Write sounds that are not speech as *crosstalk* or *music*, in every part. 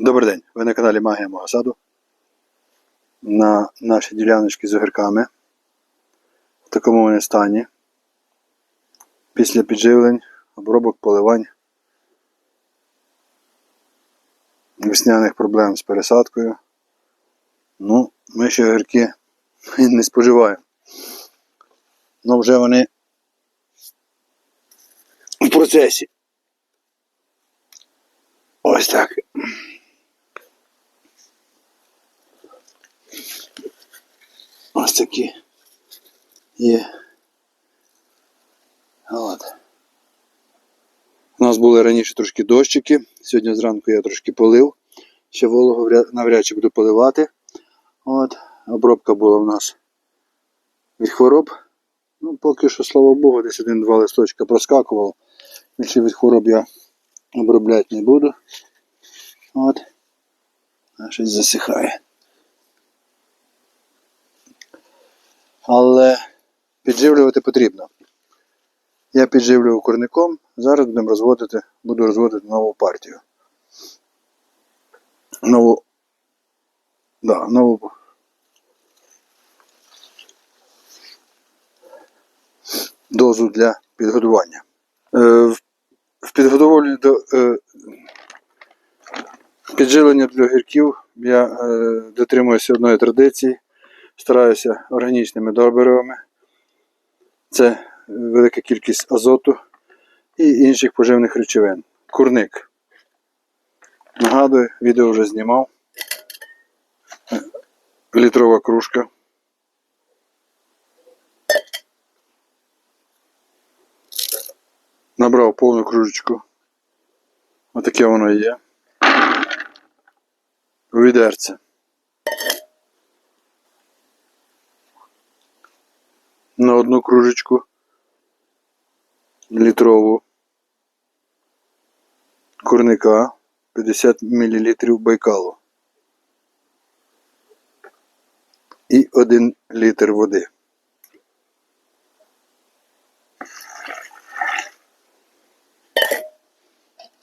Добрий день, ви на каналі Магія мого саду. На нашій діляночці з огірками. В такому вони стані. Після підживлень, обробок, поливань, весняних проблем з пересадкою. Ну, ми ще огірки *laughs* не споживаємо. Ну вже вони в процесі. Ось так. Ось такі є. От. У нас були раніше трошки дощики. Сьогодні зранку я трошки полив. Ще волого навряд чи буду поливати. От. Обробка була в нас від хвороб. Ну, поки що, слава Богу, десь один-два листочка проскакувало. Більше від хвороб я обробляти не буду. От. А щось засихає. Але підживлювати потрібно. Я підживлював курником, зараз будемо розводити, буду розводити нову партію. Нову. Да, нову. Дозу для підгодування. Е, в- підготовленні до е, підживлення для огірків я е, дотримуюся одної традиції стараюся органічними добривами. Це велика кількість азоту і інших поживних речовин. Курник. Нагадую, відео вже знімав. Літрова кружка. Набрав повну кружечку. Отаке воно і є. Відерце. На одну кружечку літрову курника 50 мл байкалу і 1 літр води.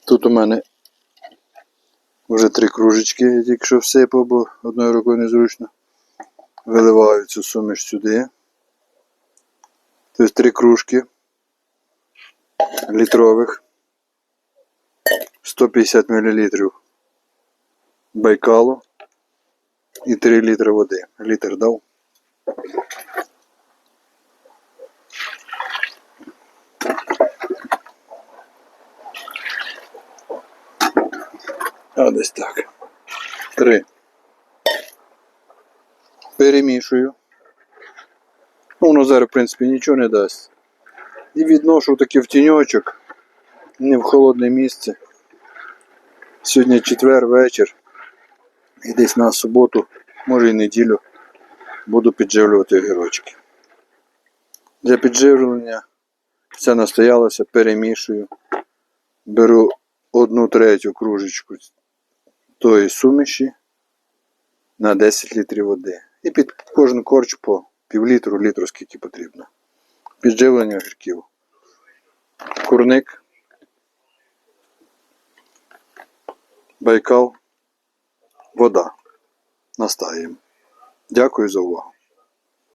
Тут у мене вже три кружечки, я тільки що всипав, бо одною рукою незручно. Виливаю цю суміш сюди. Тобто три кружки літрових 150 мл байкалу і 3 літри води. Літр дав. А десь так. Три. Перемішую. Ну, воно зараз, в принципі, нічого не дасть. І відношу таки в тіньочок, не в холодне місце. Сьогодні четвер вечір. І десь на суботу, може і неділю, буду підживлювати огірочки. Для підживлення все настоялося, перемішую. Беру одну третю кружечку тої суміші на 10 літрів води. І під кожен корч по півлітру, літру, скільки потрібно. Підживлення огірків. Курник. Байкал. Вода. Настаємо. Дякую за увагу.